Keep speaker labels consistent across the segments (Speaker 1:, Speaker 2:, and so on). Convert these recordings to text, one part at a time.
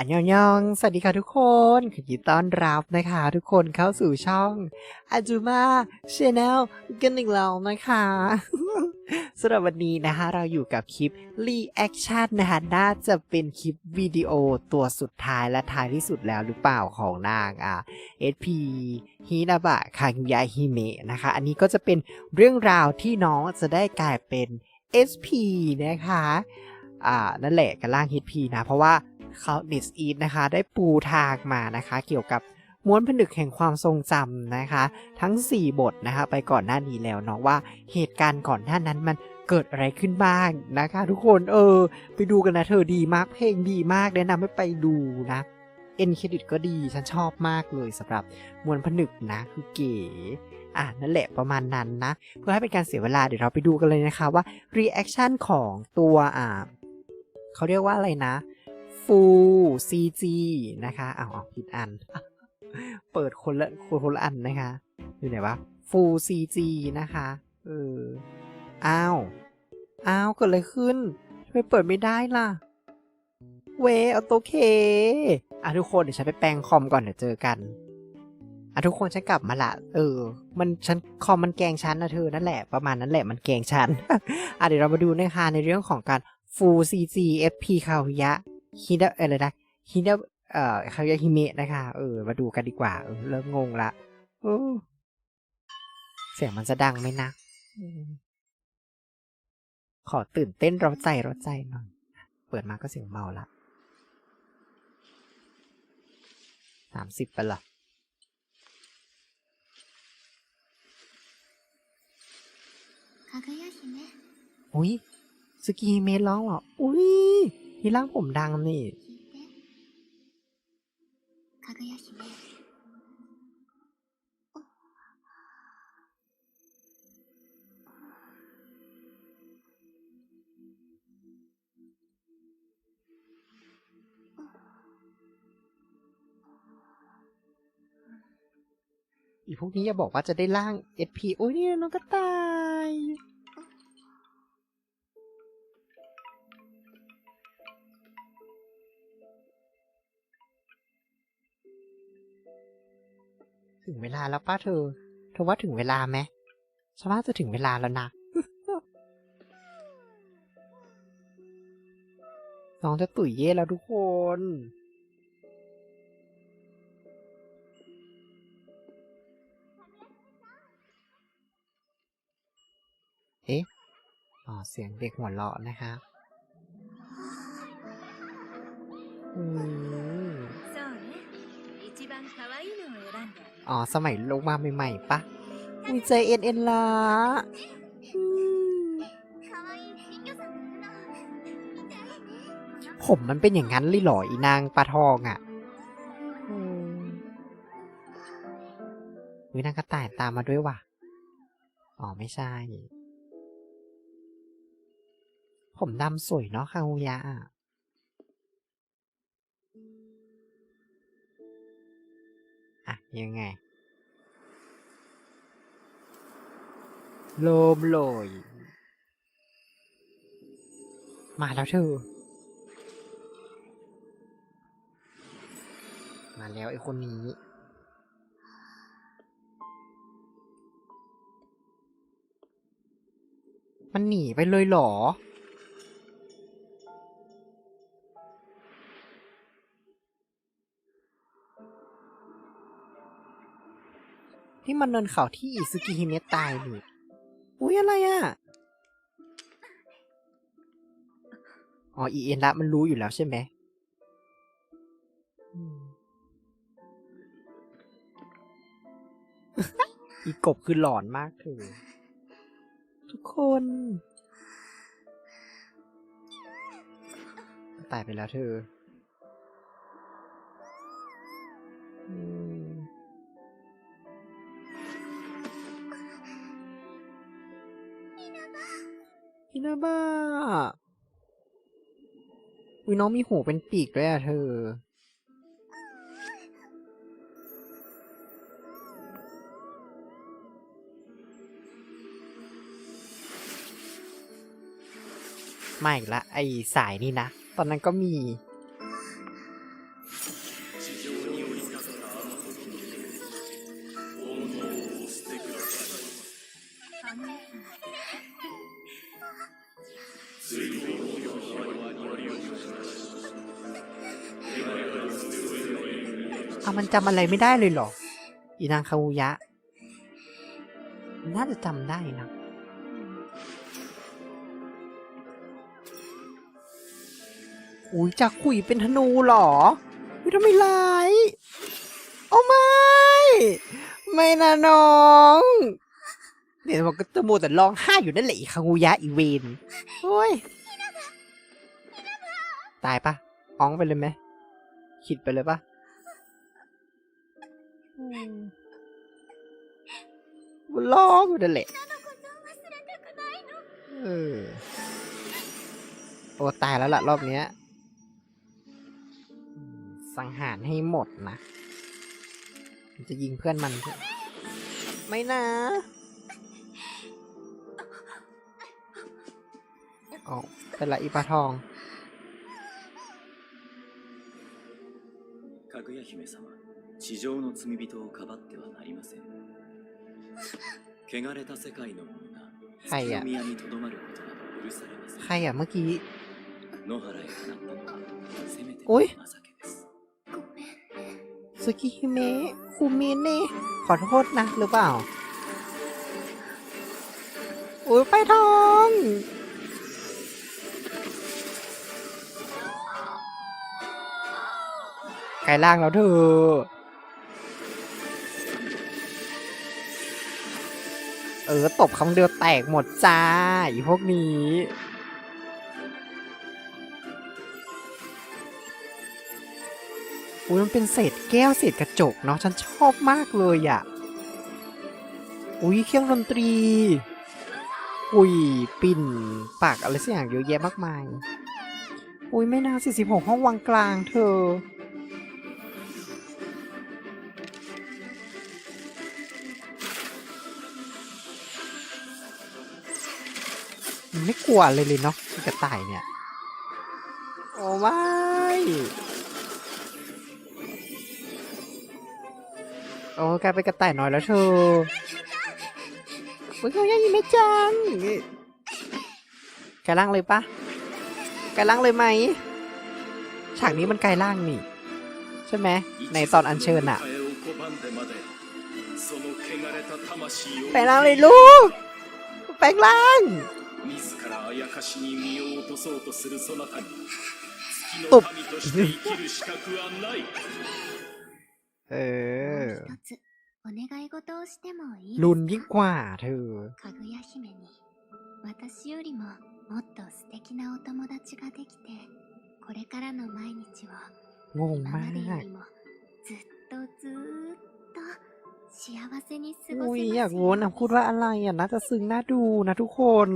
Speaker 1: อันยองยอง สวัสดีค่ะทุกคนขอยินดีต้อนรับนะคะทุกคนเข้าสู่ช่องอาจูมาชแนลกันอีกแล้วนะคะสำหรับวันนี้นะคะเราอยู่กับคลิปรีแอคชั่นนะคะน่าจะเป็นคลิปวิดีโอตัวสุดท้ายและท้ายที่สุดแล้วหรือเปล่าของนางอะ SP ฮินาบะคางยาฮิเมะนะคะ อันนี้ก็จะเป็นเรื่องราวที่น้องจะได้กลายเป็น SP นะคะอ่านั่นแหละกันล่าง HP นะเพราะว่า เขาเนสอีทนะคะ ได้ปูทางมานะคะ เกี่ยวกับม้วนผนึกแห่งความทรงจำนะคะ ทั้ง 4 บทนะคะ ไปก่อนหน้านี้แล้วเนาะว่าเหตุการณ์ก่อนหน้านั้นมันเกิดอะไรขึ้นบ้างนะคะ ทุกคนเออ ไปดูกันนะเธอดีมากเพลงดีมากแนะนำให้ไปดูนะเอ็นเครดิตก็ดีฉันชอบมากเลยสำหรับมวลผนึกนะคือเก๋อะนั่นแหละประมาณนั้นนะ เพื่อให้เป็นการเสียเวลาเดี๋ยวเราไปดูกันเลยนะคะว่ารีแอคชั่นของตัวอ่าเขาเรียกว่าอะไรนะ Full CG นะคะอ้าวอ้าผิดอัน เปิดคนละคนคนละอันนะคะ อยู่ไหนวะ Full CG นะคะเอออ้าวอ้าวเกิดอะไรขึ้นทำไมเปิดไม่ได้ล่ะ เวเอาโตเคอะทุกคนเดี๋ยวฉันไปแปลงคอมก่อนเดี๋ยวเจอกันอะทุกคนฉันกลับมาละเออ มันฉันคอมมันแกงฉันนะเธอนั่นแหละประมาณนั้นแหละมันแกงฉันอะเดี๋ยวเรามาดูนะคะในเรื่องของการ Full CG FP คาวยะ ฮิดะอะไรนะฮิดะเอ่อคาเยฮิเมะนะคะเออมาดูกันดีกว่าเออเริ่มงงละเสียงมันจะดังไหมนะขอตื่นเต้นเราใจเราใจหน่อยเปิดมาก็เสียงเมาละสามสิบไปละอุ้ยสกีเมร้องเหรอ อุ้ย ที่ร่างผมดังนี่ อีพวกนี้อย่าบอกว่าจะได้ร่างเอพีโอ้ยนี่น้องก็ตาย ถึงเวลาแล้วป้าเธอ เธอว่าถึงเวลาไหมฉันว่าจะถึงเวลาแล้วนะ น้องจะตุ๋ยเย่แล้วทุกคน เอ๊ะ อ๋อ เสียงเด็กหัวเราะนะคะอืม
Speaker 2: そうね一番可愛いのを選んで
Speaker 1: อ๋อ สมัยลงมาใหม่ๆปะมีเจเอ็นเอ็นละผมมันเป็นอย่างนั้นเลยหรออีนางปลาทองอะ่ะวินางกระต่ายตามมาด้วยว่ะ อ๋อ ไม่ใช่ ผมดำสวยเนาะคาโฮยะ ยังไง โลมโลย มาแล้วเธอ มาแล้วไอ้คนนี้มันหนีไปเลยเหรอ ที่มันเนินเขาที่อิซึกิฮิเมะตายนี่อุ้ยอะไรอะ อ๋ออีเอ็นละมันรู้อยู่แล้วใช่ไหมอีกบคือหลอนมากเธอทุกคนตายไปแล้วเธอ อินาบ้าอุ้ยน้องมีหูเป็นปีกเลยอะเธอ ไม่ละ ไอสายนี่นะ ตอนนั้นก็มี เอามันจำอะไรไม่ได้เลยเหรอ อีนางคาวุยะ น่าจะจำได้นะอุ้ยจากขุยเป็นธนูหรออุ้ยทำไมร้ายเอไม่ ไม่นะน้องเดี๋ยวมันก็จะโมแต่ร้องไห้อยู่นั่นแหละอีคาวุยะอีเวนโอ้ย ตายปะอ้องไปเลยไหม คิดไปเลยปะ มมันร้องอยู่นั่นแหละ
Speaker 2: のことを忘れたくないの
Speaker 1: เออ โอ้ตายแล้วล่ะ รอบเนี้ยอืมสังหารให้หมดนะมันจะยิงเพื่อนมัน ไม่นะอ๋อเป็นละอีปลาทอง
Speaker 3: かぐや姫様 地上の罪人をかばってはなりません汚れた世界の者が
Speaker 1: はい
Speaker 3: 月の宮にとどまることなど許されません
Speaker 1: ใครอ่ะเมื่อกี้
Speaker 3: 野原へ放ったのはせめて
Speaker 1: おい
Speaker 3: の情けです
Speaker 2: ごめん
Speaker 1: สุกิฮิเมะคูมิเน่ขอโทษนะ หรือเปล่า อุ้ยไปทองกลายร่างแล้วเธอ เออ ตบคำเดียวแตกหมดจ้าอีพวกนี้อุ้ยมันเป็นเศษแก้วเศษกระจกเนาะฉันชอบมากเลยอะ่ะ อุ้ยเครื่องดนตรี อุ้ยปิ่นปากอะไรสักอย่างเยอะแยะมากมาย อุ้ยไม่น่า46 ห้องวังกลางเธอ ไม่กลัวเลยเลยเนาะกระต่ายเนี่ย โอ้ไม่โอ้กลายเป็นกระต่ายน้อยแล้วเธอมึงเขายังยิ้มไม่จังไกลล่างเลยปะไกลล่างเลยไหมฉากนี้มันไกลร่างนี่ ใช่ไหมในตอนอันเชิญอะไปร่างเลยลูกแปลงร่าง
Speaker 3: かしに身を落とそうとするそなたに月
Speaker 1: と
Speaker 3: の神として生きる資格はない
Speaker 1: เออ
Speaker 2: もう一つお願い事をしてもいい
Speaker 1: รุน
Speaker 2: です
Speaker 1: ยิ่ง
Speaker 2: か
Speaker 1: กว่าเธอ
Speaker 2: かぐや姫に私よりももっと素敵なお友達ができてこれからの毎日を
Speaker 1: งง
Speaker 2: 今
Speaker 1: มา
Speaker 2: までよ
Speaker 1: ก
Speaker 2: りもずっとずーっと幸せに過ご
Speaker 1: อุ้ย
Speaker 2: せます
Speaker 1: อยากรู้นะพูดว่าอะไรอ่ะ น่าจะซึ้งน่าดูนะทุกคน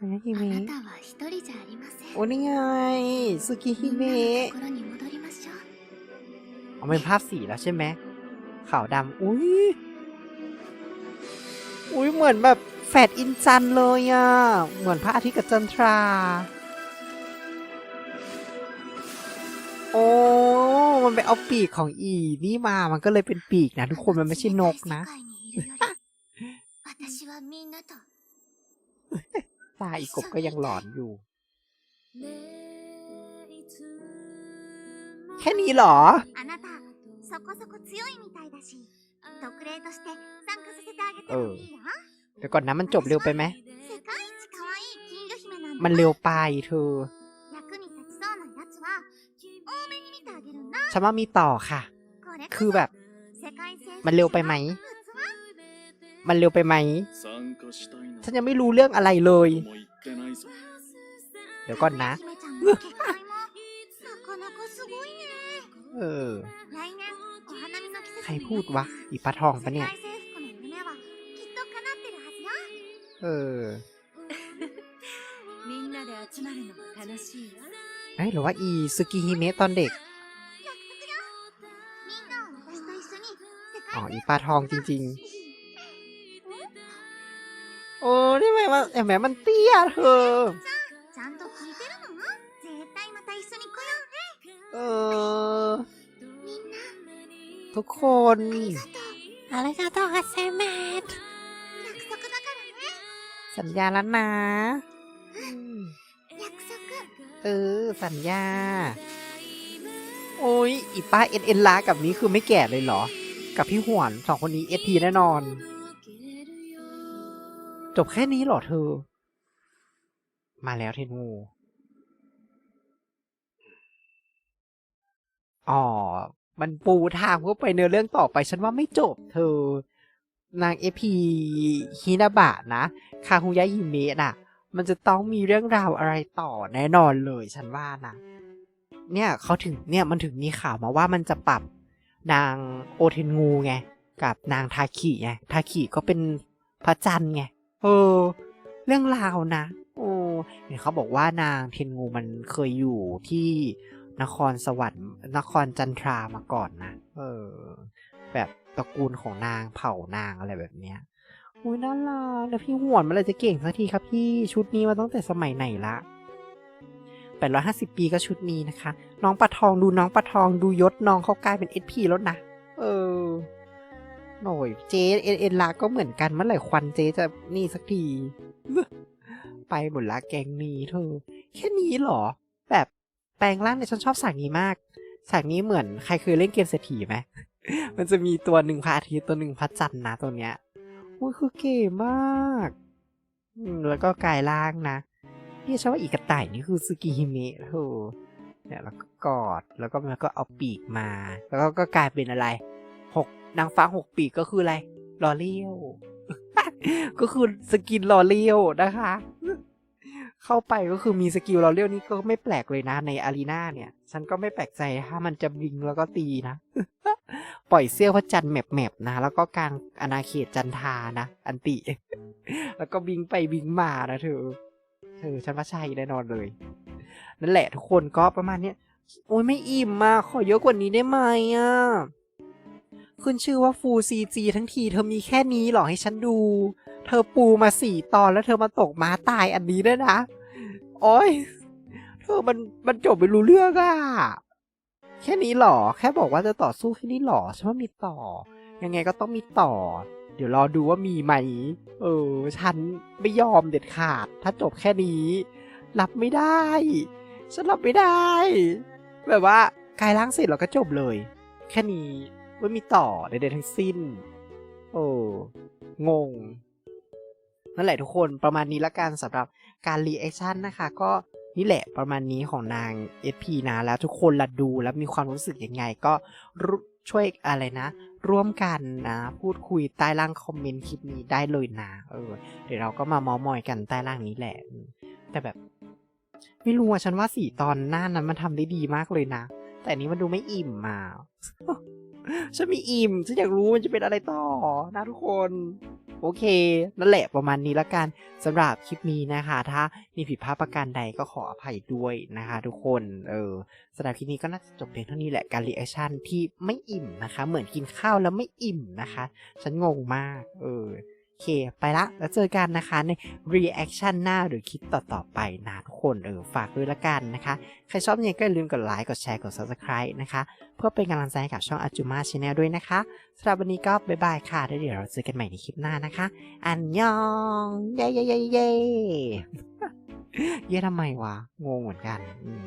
Speaker 1: นะฮิเมะโอ้นี่ไงสุกิฮิเมะเอาเป็นภาพสีแล้วใช่ไหมขาวดำอุ้ยอุ้ยเหมือนแบบแฟดอินจันเลยอะ เหมือนพระอาทิตย์กับจันทรา โอ้มันไปเอาปีกของอีนี่มา มันก็เลยเป็นปีกนะ ทุกคนมันไม่ใช่นกนะ ตาอีกบก็ยังหลอนอยู่ แค่นี้หรอ
Speaker 2: เออ
Speaker 1: เดี๋ยวก่อนนะมันจบเร็วไปไหม มันเร็วไปเธอฉันว่ามีต่อค่ะ คือแบบ มันเร็วไปไหม มันเร็วไปไหม ฉันยังไม่รู้เรื่องอะไรเลย เดี๋ยวก่อนนะ เออ ใครพูดวะ อีปลาทองปะเนี่ย เออเฮ้หรือว่าอีซึกิฮิเมะตอนเด็ก อ๋อ อีปลาทองจริง ๆ มันแหมมันเตี้ยเธอเออ ทุกคนอะไรก็ต้องอัสเมดสัญญาแล้วนะเออ สัญญา โอ้ยอีป้าเอ็นเอ็นลากับนี้คือไม่แก่เลยเหรอ กับพี่หวนสองคนนี้เอสพีแน่นอน จบแค่นี้หรอเธอ มาแล้วเทนูอ๋อ มันปูทางเพื่อไปเนื้อเรื่องต่อไป ฉันว่าไม่จบ เธอ นางเอพีฮินาบะนะคาฮุยะฮิเมะน่ะ มันจะต้องมีเรื่องราวอะไรต่อแน่นอนเลย ฉันว่านะเนี่ยเขาถึงเนี่ยมันถึงมีข่าวมาว่ามันจะปรับนางโอเทนงูไง กับนางทาคิไงทาคิก็เป็นพระจันทร์ไง เออ เรื่องราวนะโอ้เห็นเขาบอกว่านางเทนงูมันเคยอยู่ที่นครสวรรค์ นครจันทรามาก่อนนะเออ แบบตระกูลของนางเผ่านางอะไรแบบเนี้ยอุ้ยน่ารักแล้วพี่หวนมื่อไหรจะเก่งสักทีครับพี่ชุดนี้มาตั้งแต่สมัยไหนละแปดร้อยห้าสิบปีก็ชุดนี้นะคะ น้องปลาทองดูน้องปลาทองดูยศน้องเขากลายเป็นเอพีแล้วนะ เออ หน่อยเจเอ็นเอ็นลาก็เหมือนกันเมื่อไหร่ควันเจจะนี่สักที ไปหมดละแกงนี้เธอ แค่นี้เหรอ แบบแปลงร่างเนี่ยฉันชอบฉากนี้มากฉากนี้เหมือนใครเคยเล่นเกมเศรษฐีไหมมันจะมีตัวหนึ่งพระอาทิตย์ตัวหนึ่งพระจันทร์นะตัวเนี้ยอุ้ยคือเก๋มากแล้วก็กายร่างนะพี่ชอบว่าอีกระต่ายนี่คือสกิฮิเมะเธอเนี่ยแล้วก็กอดแล้วก็มันก็เอาปีกมา แล้วก็กลายเป็นอะไร นางฟ้าหกปีกก็คืออะไรลอเลี้ยว ก็คือสกินลอเลี้ยวนะคะ เข้าไปก็คือมีสกิลลอเลี้ยวนี่ก็ไม่แปลกเลยนะ ในอารีนาเนี่ย ฉันก็ไม่แปลกใจถ้ามันจะบิงแล้วก็ตีนะ ปล่อยเสี้ยวพระจันทร์แมบๆนะ แล้วก็กลางอาณาเขตจันทานะ อันติ แล้วก็บิงไปบิงมานะเธอเธอฉันว่าใช่แน่นอนเลย นั่นแหละทุกคนก็ประมาณเนี้ยโอ้ยไม่อิ่มมาขอเยอะกว่านี้ได้ไหมอะ ขึ้นชื่อว่าฟูซีจีทั้งทีเธอมีแค่นี้หรอให้ฉันดู เธอปูมาสี่ตอนแล้วเธอมาตกม้าตายอันนี้ด้วยนะ โอ้ยเธอมันมันจบไปรู้เรื่องอะแค่นี้หรอ แค่บอกว่าจะต่อสู้แค่นี้หรอฉันว่ามีต่อ ยังไงก็ต้องมีต่อ เดี๋ยวรอดูว่ามีไหม เออ ฉันไม่ยอมเด็ดขาด ถ้าจบแค่นี้ รับไม่ได้ ฉันรับไม่ได้ แบบว่ากายล้างเสร็จเราก็จบเลย แค่นี้ ไม่มีต่อใดๆทั้งสิ้น โอ้งง นั่นแหละทุกคนประมาณนี้ละกันสำหรับการรีแอคชั่นนะคะ ก็นี่แหละประมาณนี้ของนาง SP นะ แล้วทุกคนละดูแล้วมีความรู้สึกยังไง ก็ช่วยอะไรนะ ร่วมกันนะ พูดคุยใต้ล่างคอมเมนต์คลิปนี้ได้เลยนะเออเดี๋ยวเราก็มาเมอมอยกันใต้ล่างนี้แหละ แต่แบบ ไม่รู้อะฉันว่าสี่ตอนหน้านั้นมันทำได้ดีมากเลยนะ แต่นนี้มันดูไม่อิ่มมา ฉันมีอิ่ม ฉันอยากรู้มันจะเป็นอะไรต่อนะทุกคน โอเค นั่นแหละประมาณนี้ละกันสำหรับคลิปนี้นะคะ ถ้ามีผิดพลาดประการใดก็ขออภัยด้วยนะคะ ทุกคน เออสำหรับคลิปนี้ก็น่าจะจบเพียงเท่านี้แหละการรีแอคชั่นที่ไม่อิ่มนะคะ เหมือนกินข้าวแล้วไม่อิ่มนะคะ ฉันงงมาก เออโอ เค ไปละ แล้วเจอกันนะคะใน reaction หน้าหรือคลิปต่อ ๆ ไปนะทุกคนเออฝากด้วยละกันนะคะ ใครชอบยังก็อย่าลืมกดไลค์ กดแชร์ กด subscribe นะคะ เพื่อเป็นกำลังใจให้กับช่องอาจูมาช n แนลด้วยนะคะสำหรับวันนี้ก็บ๊ายบายค่ะแล้วเดี๋ยวเราเจอกันใหม่ในคลิปหน้านะคะ อันยองเย้เย้เย้เย้เย้ทำไมวะงงเหมือนกันอืม